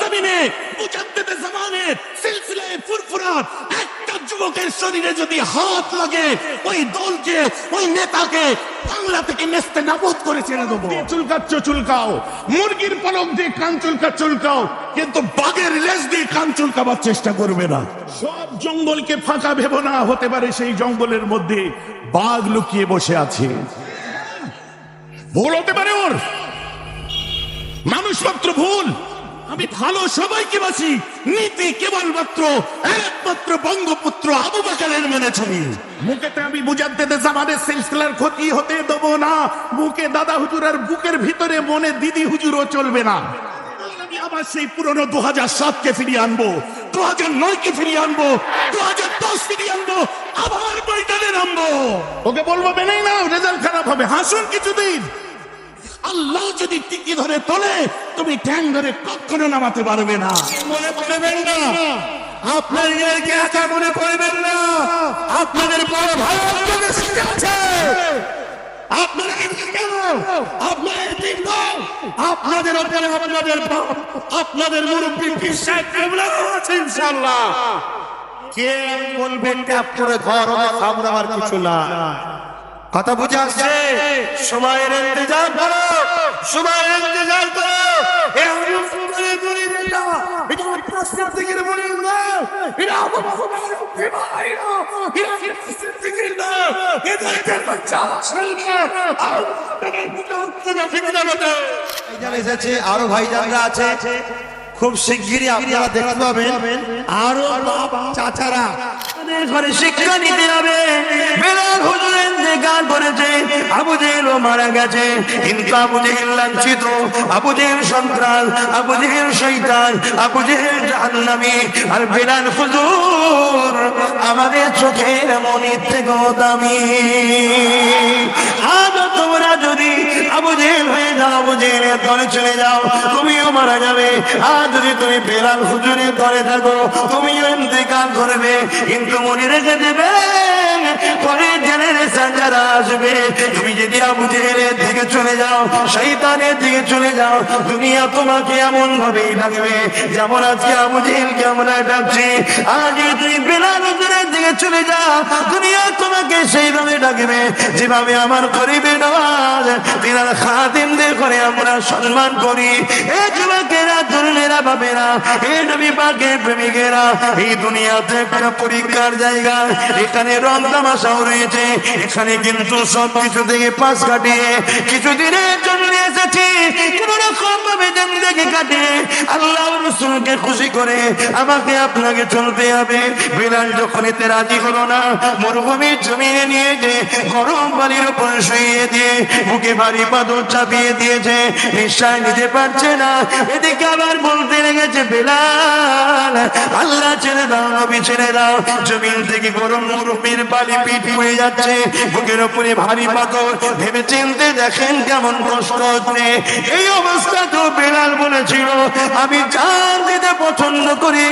জমিনে সিলসিলায় ফুরফুরাত একটা যুবকের শরীরে যদি হাত লাগে, ওই দলকে, ওই নেতাকে বাংলা থেকে নেস্তে নাবুদ করে ছেড়ে দেবো। চুলকাচ্ছ, চুলকাও। মুরগির পলক দিয়ে কান চুলকা, চুলকাও। কিন্তু বাঘের লেজ দিয়ে কান চুলকাবার চেষ্টা করবে না। সব জঙ্গলকে ফাঁকা ভেবো না, হতে পারে সেই জঙ্গলের মধ্যে বাঘ লুকিয়ে বসে আছে। ভুল হতে পারে ওর। মানুষ মাত্র ভুল। আমি ভালো সবাইকে বাসি নীতি কেবলমাত্র একমাত্র বঙ্গপুত্র আবু বাকারের মেনে ছবি মুখেতে আমি বুঝাতে জামানের সিলসিলার ক্ষতি হতে দেব না। মুখে দাদা হুজুর আর বুকের ভিতরে মনে দিদি হুজুরও চলবে না। আমি আবার সেই পুরনো দু হাজার সাতকে ফিরিয়ে আনব দু হাজার নয়কে ফিরিয়ে আনব দু হাজার দশ ফিরিয়ে আনব আবার ময়দানে নামবো। ওকে বলব মেনেই না রেজাল্ট খারাপ হবে। হাসুন কিছুদিন। আল্লাহ যদি টিকি ধরে তোলে, তুমি ঠ্যাং ধরে কখনো নামাতে পারবে না। মনে করবেন না। আপনার একা মনে করবেন না। আপনাদের বড় সাথে আছে। ইনশাআল্লাহ? কে বলবেন করে কথা বুঝে আসছে? সময়ের ইন্তজার করো সময়ের ইন্তজার করো এ আমি ফুটবলে বলি এটা এটা প্রস্তাব থেকে বলি না এটা আমার বাবার বিবাহ এটা এটা প্রস্তাব থেকে না এটা বাচ্চা। এসেছে, আরও ভাইজানরা আছে। খুব শিগগিরই আপনারা দেখতে পাবেন। আরও চাচারা। আমাদের ঘরে শিক্ষা নিতে হবে। বেলাল হুজুরের গান করেছে আবু জেহেলও মারা গেছে। কিন্তু আবু জেহেল লাঞ্ছিত আবু জেহেল সন্ত্রাস আবু জেহেল শৈতান আবু জেহেল জাহান্নামী। আর বেলাল হুজুর আমাদের চোখের মনির থেকেও দামি। আজ তোমরা যদি আবু জেহেল হয়ে যাও আবু জেহেলের দলে চলে যাও, তুমিও মারা যাবে। আর যদি তুমি বেলাল হুজুরের দলে থাকো, তুমিও ইন্তেকাল করবে। কিন্তু মনে রেখে দেবে। পরে জেনারেশন যারা আসবে। তুমি যদি আবু জেহেলের দিকে চলে যাও শৈতানের দিকে চলে যাও, দুনিয়া তোমাকে এমন ভাবেই ডাকবে যেমন আজকে আবু জেহেলকে আমরা ডাকছি আজ তুমি বেলাল হুজুরের দিকে চলে যাও, দুনিয়া তোমাকে সেইভাবে ডাকবে যেভাবে আমার গরিবে নওয়াজ তিনার খাদিমদের করে আমরা সম্মান করি। এ যুবকেরা, তরুণেরা বাবেরা এ নবী পাকের প্রেমিকেরা, এই দুনিয়াতে একটা পরীক্ষার জায়গা, এখানে রং রয়েছে। এখানে কিন্তু সব কিছু থেকে পাশ কাটিয়ে কিছুদিনের জন্য এসেছি। ভাবে জিন্দগি কাটিয়ে আল্লাহ রসুলকে খুশি করে আমাকে আপনাকে চলতে হবে। বিলাল যখন এতে রাজি হলো না, মরুভূমির জমিনে নিয়ে যে গরম বালির উপর শুয়ে দিয়ে বুকে ভারী পাথর চাপিয়ে দিয়েছে নিঃশ্বাস নিতে পারছে না। এদিকে আবার বলতে লেগেছে, বেলাল, আল্লাহ ছেড়ে দাও, নবী ছেড়ে দাও। জমিন থেকে গরম মরুভূমির বালি পিঠ হয়ে যাচ্ছে। বুকের উপরে ভারী পাথর। ভেবে চিনতে দেখেন কেমন কষ্ট হচ্ছে। এই অবস্থা তো বেলাল বলেছিল, আমি জান দিতে পছন্দ করি।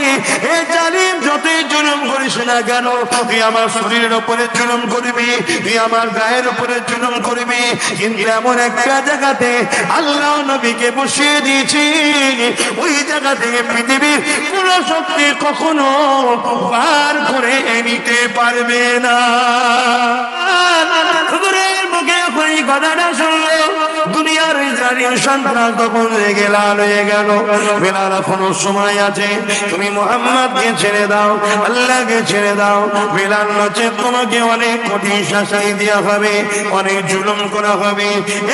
এ জালিম যতই জুলুম করিস না কেন, তুই আমার শরীরের উপরে জুলুম করবি, তুই আমার গায়ের উপরে জুলুম করবি। কিন্তু এমন একটা জায়গাতে আল্লাহ নবীকে বসিয়ে দিয়েছি। ওই জায়গা থেকে পৃথিবীর কোন শক্তি কখনো পার করে নিতে পারবে না। হুজুরের মুখে এই কথাটা শুনলো দুনিয়ার জালিম সন্তান তখন রেগে লাল হয়ে গেল। বেলার এখনও সময় আছে, তুমি মোহাম্মদকে ছেড়ে দাও, আল্লাহকে ছেড়ে দাও। বেলাল নচে তোমাকে অনেক কঠিন শাসাই দেওয়া হবে, অনেক জুলুম করা হবে।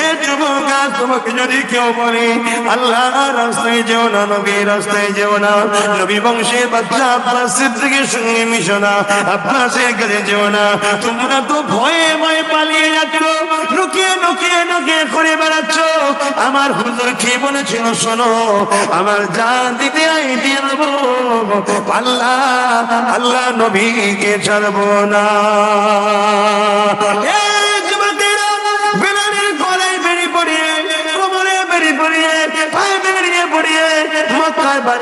এ যুবক, আজ তোমাকে যদি কেউ বলে আল্লাহ রাস্তায় যেও না নবী রাস্তায় যেও না, নবী বংশের বাচ্চা আপনার সিদ্দিকের সঙ্গে মিশো না আপনার সে কাছে যেও না। তোমরা তো ভয়ে ভয়ে পালিয়ে যাচ্ছ, লুকিয়ে লুকিয়ে লুকিয়ে করে বেড়াচ্ছ আমার হুজুর কি বলেছিল শোনো? আমার জান দিতে আই দিয়ে আল্লাহ আল্লাহ নবীকে ছাড়বো না।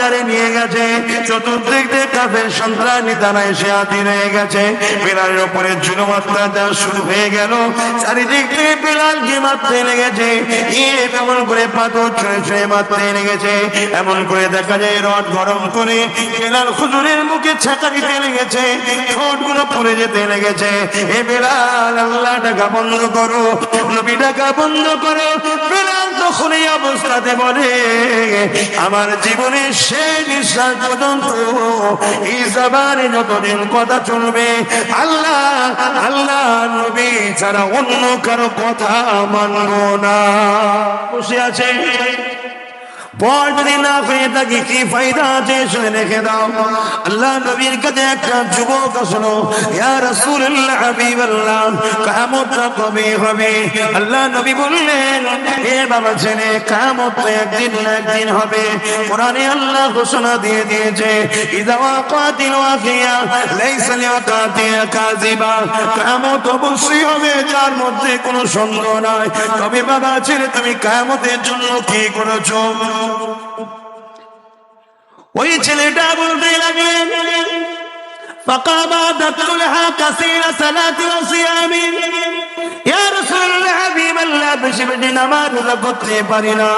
বাজারে নিয়ে গেছে। চতুর্দিক দিয়ে কাফের সন্ত্রাসী তারা এসে হাজির হয়ে গেছে। বেলালের উপরে জুলুম অত্যাচার শুরু হয়ে গেল। চারিদিক থেকে বেলালকে মারতে লেগেছে ইট এমন করে পাথর ছুঁয়ে ছুঁয়ে মারতে লেগেছে এমন করে দেখা যায় রড গরম করে বেলাল হুজুরের মুখে ছাকা দিতে লেগেছে ঠোঁটগুলো পড়ে যেতে লেগেছে এ বেলাল আল্লাহ টাকা বন্ধ করো। নবী টাকা বন্ধ করো। বেলাল তখন এই অবস্থাতে বলে, আমার জীবনের নিঃশ্বাস পর্যন্ত এই জবানে যতদিন কথা চলবে, আল্লাহ আল্লাহ নবী ছাড়া অন্য কারও কথা মানব না। বসে আছে পর যদি না হয়ে থাকি, কি ফায়দা আছে শুনে রেখে দাও। আল্লাহ নবীর কাছে একটা যুবক আসলো, ইয়া কিয়ামতটা কবে হবে? আল্লাহ নবী বললেন হে বাবা ছেলে তো একদিন না একদিন হবে। কোরআনে আল্লাহ ঘোষণা দিয়ে দিয়েছে ওয়াকিয়া অবশ্যই হবে, যার মধ্যে কোনো সন্দেহ নাই। তবে বাবা ছেলে, তুমি কিয়ামতের জন্য কি করেছ? ওই ছেলেটা বলতে লাগলেন فقام دخلها كثير صلاة وصيام يا رسول الله حبيب الله বেশি বেশি নামাজ রোজা করতে পারি না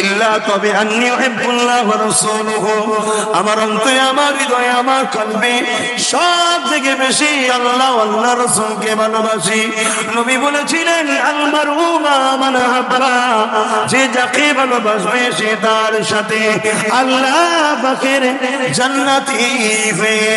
ইল্লা তবে আন্নি উহিব্বুল্লাহ ওয়া রাসূলুহু আমার অন্তরে আমার হৃদয়ে আমার কলবে সব থেকে বেশি আল্লাহ আল্লাহ রাসূলকে ভালোবাসি নবী বলেছিলেন আল মারহুমা মান হাব্বা যে যাকে ভালোবাসবে সে তার সাথে আল্লাহ পাকের জান্নাতি হয়ে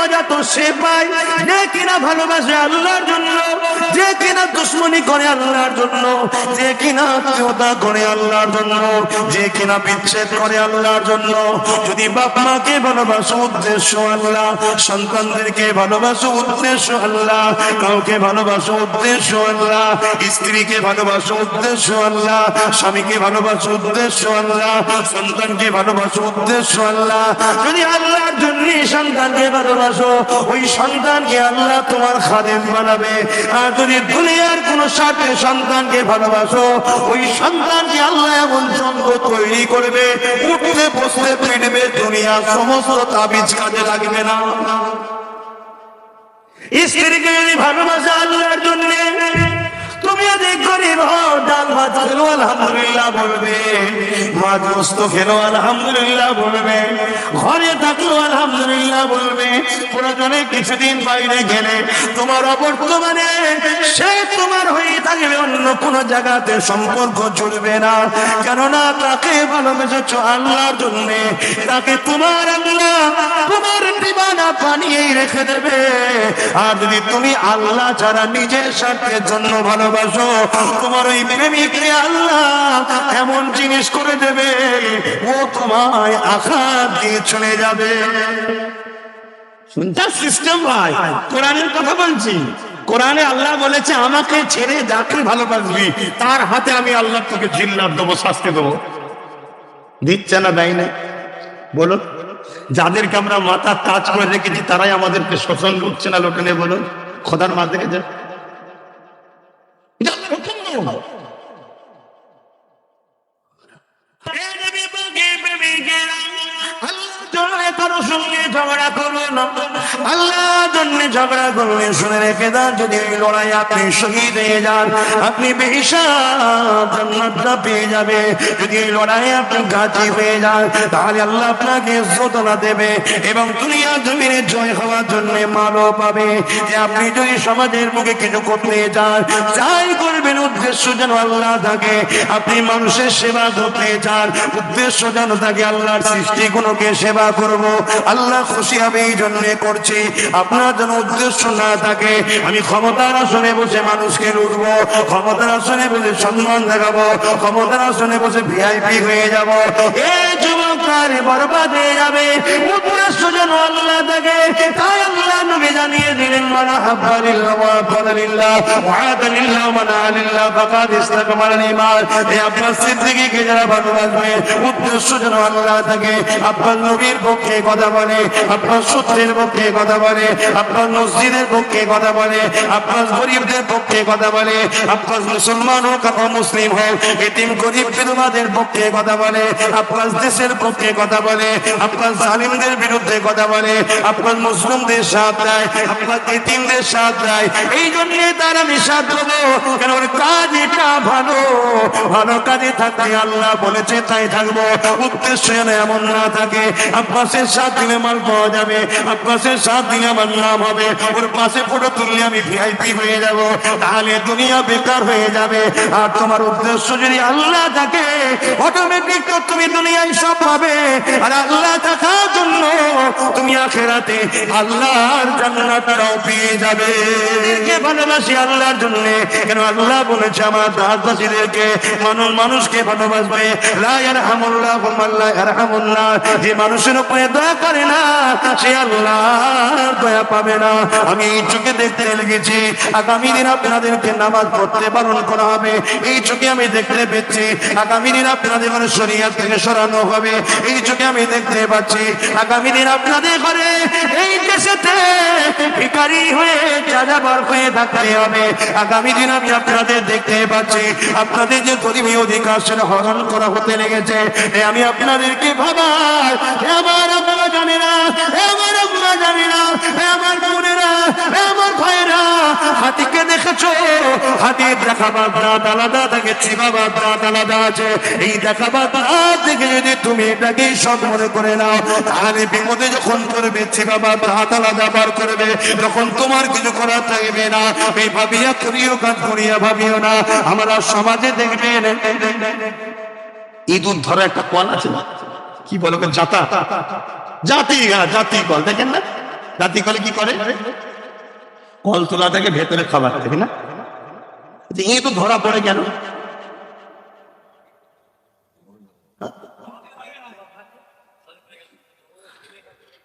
মজা তো সে পায়, যে কিনা ভালোবাসে আল্লাহর জন্য, যে কিনা দুশ্মনী করে আল্লাহর জন্য, যে কিনা আত্মীয়তা করে আল্লাহর জন্য, যে কিনা বিচ্ছেদ করে আল্লাহর জন্য। যদি বাপ মাকে ভালোবাসো উদ্দেশ্য আল্লাহ, সন্তানদেরকে ভালোবাসো উদ্দেশ্য আল্লাহ, কাউকে ভালোবাসো উদ্দেশ্য আল্লাহ, স্ত্রীকে ভালোবাসো উদ্দেশ্য আল্লাহ, স্বামীকে ভালোবাসো উদ্দেশ্য আল্লাহ, সন্তানকে ভালোবাসো উদ্দেশ্য আল্লাহ। যদি আল্লাহর জন্য সন্তানকে ভালোবাসো ওই সন্তানকে আল্লাহ তোমার খাদেম বানাবে। আর যদি দুনিয়ার কোন সাথে সন্তানকে ভালোবাসো, ওই সন্তানকে আল্লাহ এমন সঙ্গ তৈরি করবে, উঠতে, বসতে ফিরবে দুনিয়ার সমস্ত তাবিজ কাজে লাগবে না। স্ত্রীকে যদি ভালোবাসা আল্লাহর জন্য তুমি গরিব ডাল আলহামদুলিল্লাহ বলবে। খেলো, আলহামদুলিল্লাহ বলবে। ঘরে থাকল, আলহামদুলিল্লাহ বলবে। প্রয়োজনে কিছুদিন বাইরে গেলে তোমার অবর্তমানে সে তোমার হয়ে থাকবে, অন্য কোন জায়গাতে সম্পর্ক চলবে না। কেননা তাকে ভালোবেসেছ আল্লাহর জন্য। তাকে তোমার আল্লাহ, তোমার দিবানা বানিয়ে রেখে দেবে। আর যদি তুমি আল্লাহ ছাড়া নিজের স্বার্থের জন্য ভালোবাসো তোমার ওই প্রেমিককে আল্লাহ এমন জিনিস করে দেবে, ও তোমায় আঘাত দিয়ে চলে যাবে। শুনছাস সিস্টেম ভাই? কোরআনের কথা বলছি। কোরআনে আল্লাহ বলেছে, আমাকে ছেড়ে যাকে ভালোবাসবি, তার হাতে আমি আল্লাহ তোকে জিল্লার দেবো, শাস্তি দেবো। দিচ্ছে না, দেয় না বলো যাদেরকে আমরা মাথা টাচ করে রেখেছি, তারাই আমাদেরকে শোষণ করছে না লোকেনে বলুন। খোদার মা সঙ্গে ঝগড়া করো এবং দুনিয়া জমিনে জয় হওয়ার জন্য পাবে। যে আপনি যদি সমাজের মুখে কিছু করতে যাই করবেন, উদ্দেশ্য যেন আল্লাহ থাকে। আপনি মানুষের সেবা করতে চান, উদ্দেশ্য যেন থাকে, আল্লাহর সৃষ্টিগুলোকে সেবা করব। আল্লাহ খুশি হবে এই জন্য করছি। আপনার যেন উদ্দেশ্য না থাকে, আমি ক্ষমতার আসনে বসে মানুষকে লুটবো, ক্ষমতার আসনে বসে সম্মান দেখাবো, ক্ষমতার আসনে বসে ভিআইপি হয়ে যাব। আব্বাস সিদ্দিকীকে আব্বাস নবীর পক্ষে কথা বলে, আব্বাস সত্যের পক্ষে কথা বলে আব্বাস মসজিদের পক্ষে কথা বলে আব্বাস গরিবদের পক্ষে কথা বলে আব্বাস মুসলমান হোক মুসলিম হোক, এতিম গরিব বিধবাদের পক্ষে কথা বলে আব্বাস দেশের পক্ষে কথা বলে আব্বাস জালিমদের বিরুদ্ধে কথা বলে আব্বাস মুসলিমদের সাথ দেয় আব্বাস এতিমদের সাথ দেয়। এই জন্য তার আমি সাথ দেবো, কেন ওর কাজ এটা ভালো ভালো কাজে থাকতে আল্লাহ বলেছে, তাই থাকব। উদ্দেশ্য এমন না থাকে আব্বাসের সাথ দিলে মাল পাওয়া যাবে আব্বাসের সাথ দিলে আমার নাম হবে। ওর পাশে ফটো তুললে আমি ভিআইপি হয়ে যাব। তাহলে দুনিয়া বেকার হয়ে যাবে। আর তোমার উদ্দেশ্য যদি আল্লাহ থাকে অটোমেটিক তুমি দুনিয়ায় সব পাবে। আর আল্লাহ থাকার জন্য তুমি আখেরাতে আল্লাহর জান্নাতটাও পেয়ে যাবে। কে ভালোবাসি আল্লাহর জন্য। কেন আল্লাহ বলেছে আমার মানুষ মানুষকে ভালোবাসবে। লা যে মানুষের উপরে দয়া করে না, সে আল্লাহ দয়া পাবে না। আমি এই চোখে দেখতে লেগেছি। আগামী দিন আপনাদেরকে নামাজ পড়তে করা হবে। এই চোখে আমি দেখতে পেয়েছি। আগামী দিন আপনাদের ঘরে শরিয়াত থেকে সরানো হবে। এই চোখে আমি দেখতে পাচ্ছি। আগামী দিন আপনাদের ঘরে এই দেশেতে ভিখারি হয়ে, যাযাবর হয়ে থাকতে হবে। আগামী দিন আমি আপনাদের দেখতে পাচ্ছি। আপনাদের যে গরিবী অধিকার সেটা হরণ করা হতে লেগেছে। আমি আপনাদেরকে ভাবার আমার আপনারা জানে না এ আমার জানে না। আমার বোনেরা আমার ভাইরা হাতিকে দেখেছ? হাতির দাঁত আলাদা থাকে দাঁত আলাদা আছে। এই দাঁত যদি তুমি এটাকে সব মনে করে নাও, তাহলে বিপদে যখন করবে দাঁত আলাদা বার করবে। তোমার কিছু করার থাকবে না। এই ভাবিয়া করিয়া ভাবিও না। আমরা সমাজে দেখবেন ইঁদুর ধরো একটা কল আছে না? কি বলো জাতা। জাতি হ্যাঁ জাতি কল, দেখেন না? জাতি কলে কি করে? কল তোলা থেকে ভেতরে খাবার থাকে, না? যে এ তো ধরা পড়ে কেন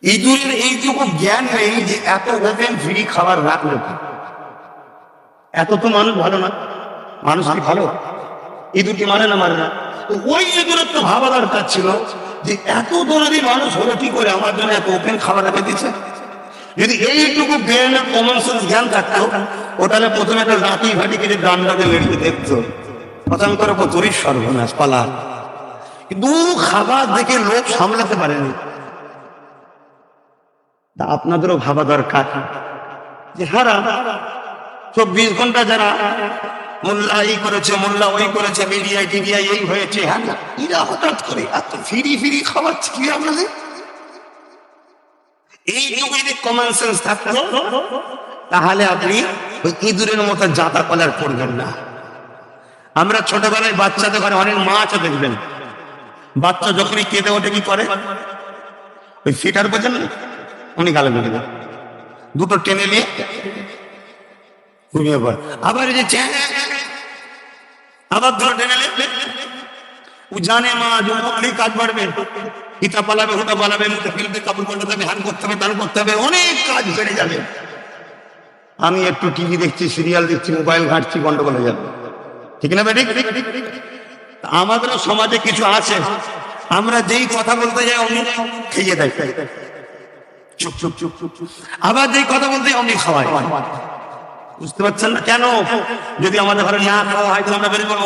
ইঁদুরের এইটুকু জ্ঞান নেই যে এত ওপেন ফ্রি খাবার রাখল এত তো মানুষ ভালো না। মানুষ ভালো? ইঁদুর কি মানে না মানে না? ওই ইঁদুরের তো ভাবা দরকার ছিল। যে এত দরদি মানুষ হলো কি করে আমার জন্য এত ওপেন খাবার রেখে দিচ্ছে যদি এইটুকু জ্ঞানের কমন সেন্স জ্ঞান থাকতো ও প্রথমে একটা লাঠি ফাটি কেটে ডান্ডাতে লেগে দেখতো। প্রথম করে তোরই সর্বনাশ, পালা। কিন্তু খাবার দেখে লোক সামলাতে পারেনি। তা আপনাদেরও ভাবা দরকার যে হারা, চব্বিশ ঘণ্টা যারা মোল্লা এই করেছে মোল্লা ওই করেছে, মিডিয়ায় টিডিয়ায় এই হয়েছে। হ্যাঁ এরা হঠাৎ করে এত ফিরি ফিরি খাওয়াচ্ছে কি আপনাদের? যদি কমন সেন্স থাকতো, তাহলে আপনি ওই ইঁদুরের মতো জাতা কলার পড়বেন না। আমরা ছোটবেলায় বাচ্চাদের ঘরে অনেক মাছ দেখবেন। বাচ্চা যখনই কেঁদে ওঠে কি করে? ওই ফিটার বোঝেন না? উনি গালে মেরে দেন। দুটো টেনে নিয়ে ঘুমিয়ে পড়ে। আবার এই যে আবার দুটো টেনে ও জানে মা, যে মরলেই কাজ বাড়বে। ইটা পালাবে হুটা পালাবে, মুখে ফিরবে কাপড় পাল্টাতে হবে হান করতে হবে তার করতে হবে, অনেক কাজ বেড়ে যাবে। আমি একটু টিভি দেখছি, সিরিয়াল দেখছি, মোবাইল ঘাঁটছি, গন্ডগোল হয়ে যাবে। ঠিক না বেটি আমাদের সমাজে কিছু আছে। আমরা যেই কথা বলতে যাই, অমনি খেয়ে দেয়। চুপ চুপ চুপ চুপ। আবার যেই কথা বলতে অমনি খাওয়ায়। বুঝতে পারছেন না কেন? যদি আমাদের ঘরে না খাওয়া হয় তো আমরা বেরিয়ে পড়ব।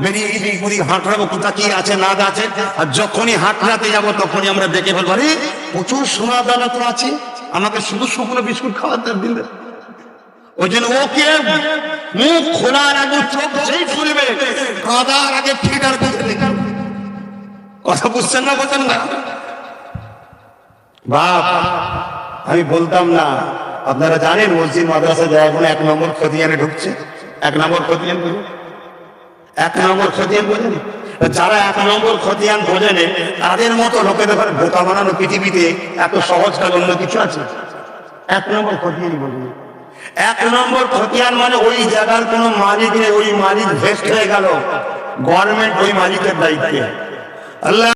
বেরিয়ে এদিক ওদিক হাঁটড়াবো কোথা কি আছে, না আছে। আর যখনই হাঁটড়াতে যাব, তখনই আমরা দেখে ফেলব। আরে, প্রচুর সোনা দানা তো আছে। আমাকে শুধু শুকনো বিস্কুট খাওয়াতে দিন ওই জন্য ওকে মুখ খোলার আগে চোখ যেই খুলবে কাদার আগে ফিটার করতে। কথা বুঝছেন না বোঝেন না? বাপ, আমি বলতাম না আপনারা জানেন মসজিদ মাদ্রাসা এখন এক নম্বর খতিয়ানে ঢুকছে। এক নম্বর খতিয়ান বুঝুন? এক নম্বর খতিয়ান বোঝেন? যারা এক নম্বর খতিয়ান বোঝেনে, তাদের মতো লোকেদের ঘরে বোকা বানানো পৃথিবীতে এত সহজ কাজ অন্য কিছু আছে? এক নম্বর খতিয়ানই বোঝেন। এক নম্বর খতিয়ান মানে ওই জায়গার কোন মালিক নেই, ওই মালিক ভেস্ট হয়ে গেল। গভর্নমেন্ট ওই মালিকের দায়িত্বে। আল্লাহ